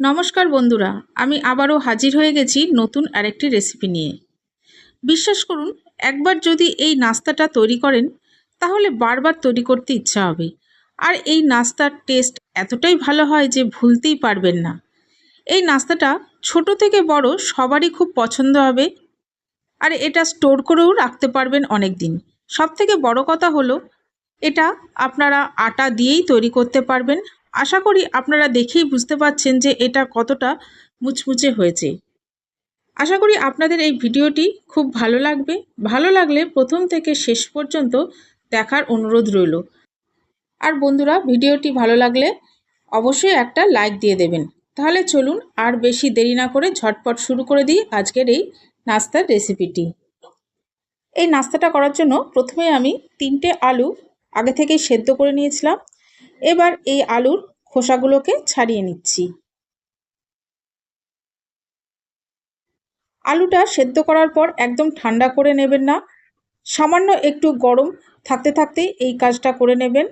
নমস্কার বন্ধুরা, আমি আবারও হাজির হয়ে গেছি নতুন আরেকটি রেসিপি নিয়ে। বিশ্বাস করুন, একবার যদি এই নাস্তাটা তৈরি করেন, তাহলে বারবার তৈরি করতে ইচ্ছা হবে। আর এই নাস্তার টেস্ট এতটাই ভালো হয় যে ভুলতেই পারবেন না। এই নাস্তাটা ছোট থেকে বড় সবারই খুব পছন্দ হবে। আর এটা স্টোর করেও রাখতে পারবেন অনেক দিন সব থেকে বড় কথা হলো, এটা আপনারা আটা দিয়েই তৈরি করতে পারবেন। আশা করি আপনারা দেখেই বুঝতে পারছেন যে এটা কতটা মুচমুচে হয়েছে। আশা করি আপনাদের এই ভিডিওটি খুব ভালো লাগবে। ভালো লাগলে প্রথম থেকে শেষ পর্যন্ত দেখার অনুরোধ রইল। আর বন্ধুরা, ভিডিওটি ভালো লাগলে অবশ্যই একটা লাইক দিয়ে দেবেন। তাহলে চলুন আর বেশি দেরি না করে ঝটপট শুরু করে দিই আজকের এই নাস্তার রেসিপিটি। এই নাস্তাটা করার জন্য প্রথমে আমি তিনটে আলু আগে থেকেই সেদ্ধ করে নিয়েছিলাম। এবার এই আলুর খোসাগুলোকে ছাড়িয়ে নিচ্ছি। আলুটা সেদ্ধ করার পর একদম ঠান্ডা করে নেবেন না। সামান্য একটু গরম থাকতে থাকতেই এই কাজটা করে নেবেন।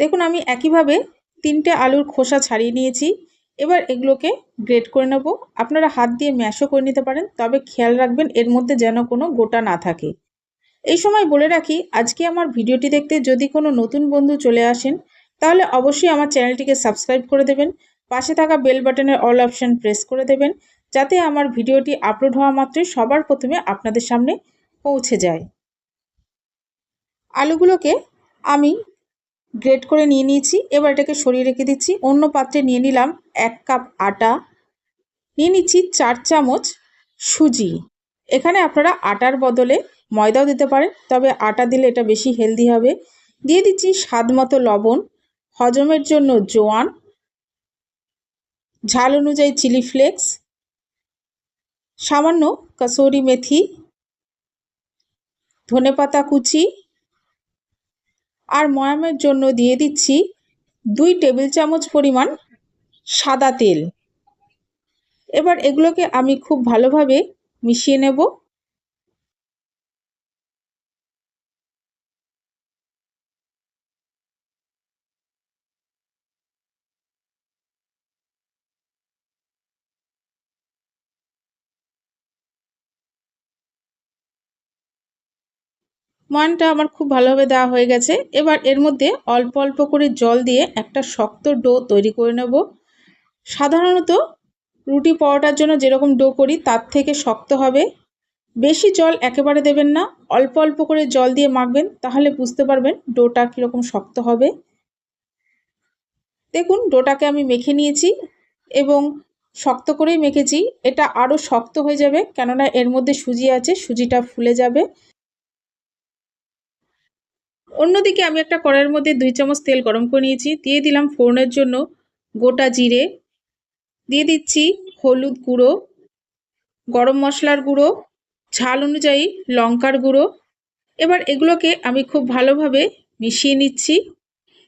দেখুন, আমি একইভাবে তিনটে আলুর খোসা ছাড়িয়ে নিয়েছি। এবার এগুলোকে গ্রেট করে নেব। আপনারা হাত দিয়ে ম্যাশও করে নিতে পারেন, তবে খেয়াল রাখবেন এর মধ্যে যেন কোনো গোটা না থাকে। এই সময় বলে রাখি, আজকে আমার ভিডিওটি দেখতে যদি কোনো নতুন বন্ধু চলে আসেন, তাহলে অবশ্যই আমার চ্যানেলটিকে সাবস্ক্রাইব করে দেবেন, পাশে থাকা বেল বাটনের অল অপশান প্রেস করে দেবেন, যাতে আমার ভিডিওটি আপলোড হওয়া মাত্রই সবার প্রথমে আপনাদের সামনে পৌঁছে যায়। আলুগুলোকে আমি গ্রেট করে নিয়ে নিয়েছি। এবার এটাকে সরিয়ে রেখে দিচ্ছি। অন্য পাত্রে নিয়ে নিলাম এক কাপ আটা। নিয়ে নিচ্ছি চার চামচ সুজি। এখানে আপনারা আটার বদলে ময়দাও দিতে পারেন, তবে আটা দিলে এটা বেশি হেলদি হবে। দিয়ে দিচ্ছি স্বাদ মতো লবণ, হজমের জন্য জোয়ান, ঝাল অনুযায়ী চিলি ফ্লেক্স, সামান্য কসৌরি মেথি, ধনেপাতা কুচি আর ময়ামের জন্য দিয়ে দিচ্ছি দুই টেবিল চামচ পরিমাণ সাদা তেল। এবার এগুলোকে আমি খুব ভালোভাবে মিশিয়ে নেব। ময়ানটা আমার খুব ভালোভাবে দেওয়া হয়ে গেছে। এবার এর মধ্যে অল্প অল্প করে জল দিয়ে একটা শক্ত ডো তৈরি করে নেব। সাধারণত রুটি পরোটার জন্য যেরকম ডো করি, তার থেকে শক্ত হবে। বেশি জল একেবারে দেবেন না। অল্প অল্প করে জল দিয়ে মাখবেন, তাহলে বুঝতে পারবেন ডোটা কীরকম শক্ত হবে। দেখুন, ডোটাকে আমি মেখে নিয়েছি এবং শক্ত করেই মেখেছি। এটা আরও শক্ত হয়ে যাবে, কেননা এর মধ্যে সুজি আছে, সুজিটা ফুলে যাবে। অন্যদিকে আমি একটা কড়াইয়ের মধ্যে দুই চামচ তেল গরম করে নিয়েছি। দিয়ে দিলাম ফোড়নের জন্য গোটা জিরে। দিয়ে দিচ্ছি হলুদ গুঁড়ো, গরম মশলার গুঁড়ো, ঝাল অনুযায়ী লঙ্কার গুঁড়ো। এবার এগুলোকে আমি খুব ভালোভাবে মিশিয়ে নিচ্ছি।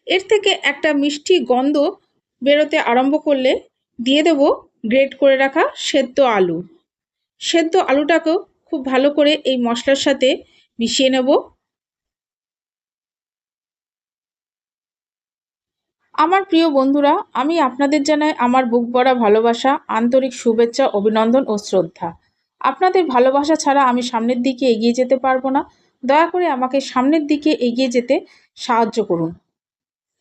এর থেকে একটা মিষ্টি গন্ধ বেরোতে আরম্ভ করলে দিয়ে দেব গ্রেট করে রাখা সেদ্ধ আলু। সেদ্ধ আলুটাকেও খুব ভালো করে এই মশলার সাথে মিশিয়ে নেব। আমার প্রিয় বন্ধুরা, আমি আপনাদের জানাই আমার বুক ভরা ভালোবাসা, আন্তরিক শুভেচ্ছা, অভিনন্দন ও শ্রদ্ধা। আপনাদের ভালোবাসা ছাড়া আমি সামনের দিকে এগিয়ে যেতে পারব না। দয়া করে আমাকে সামনের দিকে এগিয়ে যেতে সাহায্য করুন।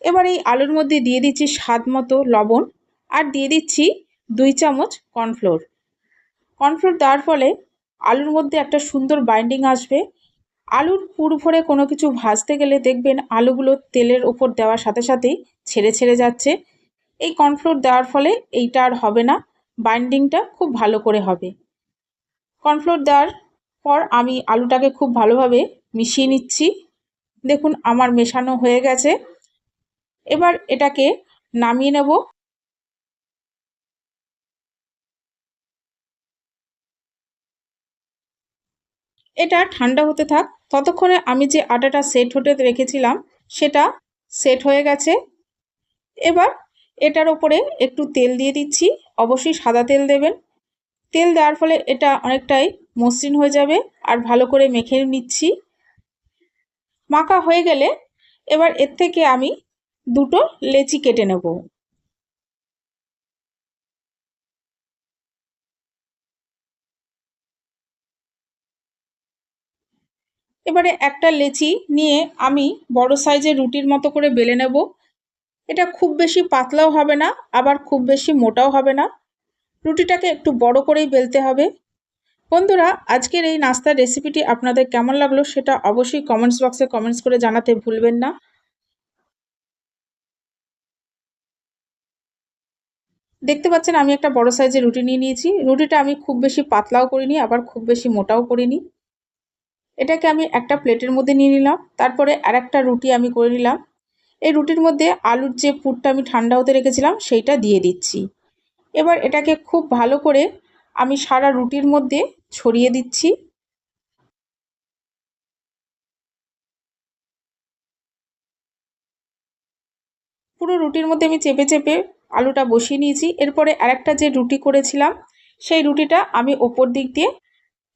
এবার এই আলুর মধ্যে দিয়ে দিচ্ছি স্বাদ মতো লবণ আর দিয়ে দিচ্ছি দুই চামচ কর্নফ্লোর। কর্নফ্লোর দেওয়ার ফলে আলুর মধ্যে একটা সুন্দর বাইন্ডিং আসবে। আলুর পুর ভরে কোনো কিছু ভাজতে গেলে দেখবেন আলুগুলো তেলের ওপর দেওয়ার সাথে সাথেই ছেড়ে ছেড়ে যাচ্ছে। এই কর্নফ্লোর দেওয়ার ফলে এইটা আর হবে না, বাইন্ডিংটা খুব ভালো করে হবে। কর্নফ্লোর দেওয়ার পর আমি আলুটাকে খুব ভালোভাবে মিশিয়ে নিচ্ছি। দেখুন, আমার মেশানো হয়ে গেছে। এবার এটাকে নামিয়ে নেব। এটা ঠান্ডা হতে থাক। ততক্ষণে আমি যে আটাটা সেট হতে রেখেছিলাম, সেটা সেট হয়ে গেছে। এবার এটার ওপরে একটু তেল দিয়ে দিচ্ছি। অবশ্যই সাদা তেল দেবেন। তেল দেওয়ার ফলে এটা অনেকটাই মসৃণ হয়ে যাবে আর ভালো করে মেখে নিচ্ছি। মাখা হয়ে গেলে এবার এর থেকে আমি দুটো লেচি কেটে নেব। এবারে একটা লেচি নিয়ে আমি বড় সাইজের রুটির মতো করে বেলে নেব। এটা খুব বেশি পাতলাও হবে না, আবার খুব বেশি মোটাও হবে না। রুটিটাকে একটু বড় করেই বেলতে হবে। বন্ধুরা, আজকের এই নাস্তার রেসিপিটি আপনাদের কেমন লাগল সেটা অবশ্যই কমেন্টস বক্সে কমেন্টস করে জানাতে ভুলবেন না। দেখতে পাচ্ছেন, আমি একটা বড় সাইজের রুটি নিয়ে নিয়েছি। রুটিটা আমি খুব বেশি পাতলাও করিনি, আবার খুব বেশি মোটাও করিনি। এটাকে আমি একটা প্লেটের মধ্যে নিয়ে নিলাম। তারপরে আর একটা রুটি আমি করে নিলাম। এই রুটির মধ্যে আলুর যে পুরটা আমি ঠান্ডা হতে রেখেছিলাম, সেইটা দিয়ে দিচ্ছি। এবার এটাকে খুব ভালো করে আমি সারা রুটির মধ্যে ছড়িয়ে দিচ্ছি। পুরো রুটির মধ্যে আমি চেপে চেপে আলুটা বসিয়ে নিয়েছি। এরপরে আরেকটা যে রুটি করেছিলাম, সেই রুটিটা আমি ওপর দিক দিয়ে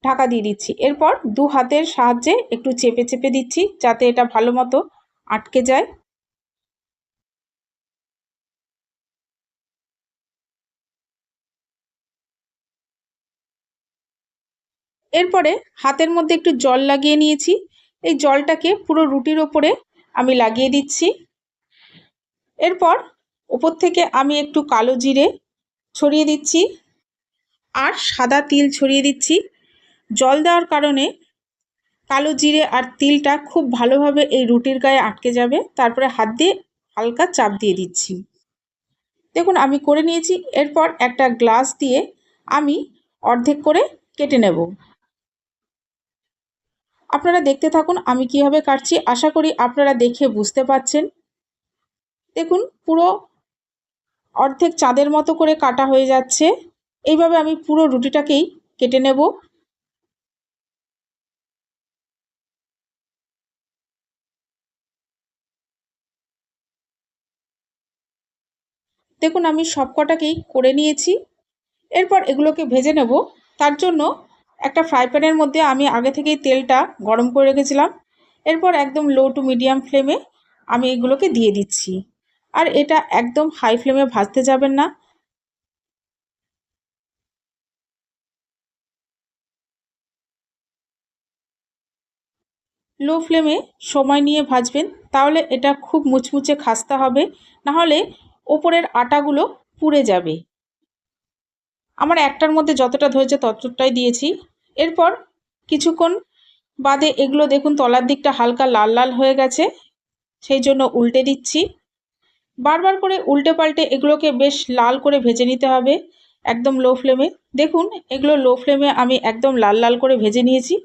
ঢাকা দিয়ে দিচ্ছি। এরপর দু হাতের সাহায্যে একটু চেপে চেপে দিচ্ছি যাতে এটা ভালো মতো আটকে যায়। এরপরে হাতের মধ্যে একটু জল লাগিয়ে নিয়েছি। এই জলটাকে পুরো রুটির ওপরে আমি লাগিয়ে দিচ্ছি। এরপর ওপর থেকে আমি একটু কালো জিরে ছড়িয়ে দিচ্ছি। আর সাদা তিল ছড়িয়ে দিচ্ছি। জল দেওয়ার কারণে কালো জিরে আর তিলটা খুব ভালোভাবে এই রুটির গায়ে আটকে যাবে। তারপরে হাত দিয়ে হালকা চাপ দিয়ে দিচ্ছি। দেখুন, আমি করে নিয়েছি। এরপর একটা গ্লাস দিয়ে আমি অর্ধেক করে কেটে নেব। আপনারা দেখতে থাকুন, আমি কীভাবে কাটছি। আশা করি আপনারা দেখে বুঝতে পাচ্ছেন দেখুন, পুরো অর্ধেক চাঁদের মতো করে কাটা হয়ে যাচ্ছে। এইভাবে আমি পুরো রুটিটাকেই কেটে নেব। দেখুন, আমি সব কটাকেই করে নিয়েছি। এরপর এগুলোকে ভেজে নেব। তার জন্য একটা ফ্রাই প্যানের মধ্যে আমি আগে থেকেই তেলটা গরম করে রেখেছিলাম। এরপর একদম লো টু মিডিয়াম ফ্লেমে আমি এগুলোকে দিয়ে দিচ্ছি। আর এটা একদম হাই ফ্লেমে ভাজতে যাবেন না। লো ফ্লেমে সময় নিয়ে ভাজবেন। তাহলে এটা খুব মুচমুচে খাস্তা হবে। নাহলে ওপরের আটাগুলো পুড়ে যাবে। আমার একটার মধ্যে যতটা ধরেছে ততটাই দিয়েছি। এরপর কিছুক্ষণ বাদে এগুলো দেখুন তলার দিকটা হালকা লাল লাল হয়ে গেছে, সেই জন্য উল্টে দিচ্ছি। বারবার করে উল্টে পাল্টে এগুলোকে বেশ লাল করে ভেজে নিতে হবে, একদম লো ফ্লেমে। দেখুন, এগুলো লো ফ্লেমে আমি একদম লাল লাল করে ভেজে নিয়েছি।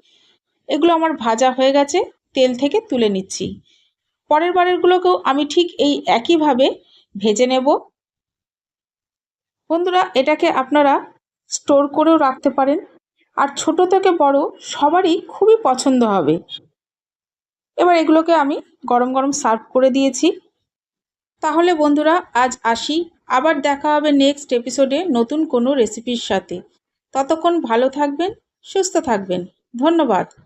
এগুলো আমার ভাজা হয়ে গেছে, তেল থেকে তুলে নিচ্ছি। পরের বারেরগুলোকেও আমি ঠিক এই একইভাবে ভেজে নেব। বন্ধুরা, এটাকে আপনারা স্টোর করেও রাখতে পারেন। আর ছোট থেকে বড় সবারই খুবই পছন্দ হবে। এবার এগুলোকে আমি গরম গরম সার্ভ করে দিয়েছি। তাহলে বন্ধুরা, আজ আসি। আবার দেখা হবে নেক্সট এপিসোডে নতুন কোনো রেসিপির সাথে। ততক্ষণ ভালো থাকবেন, সুস্থ থাকবেন। ধন্যবাদ।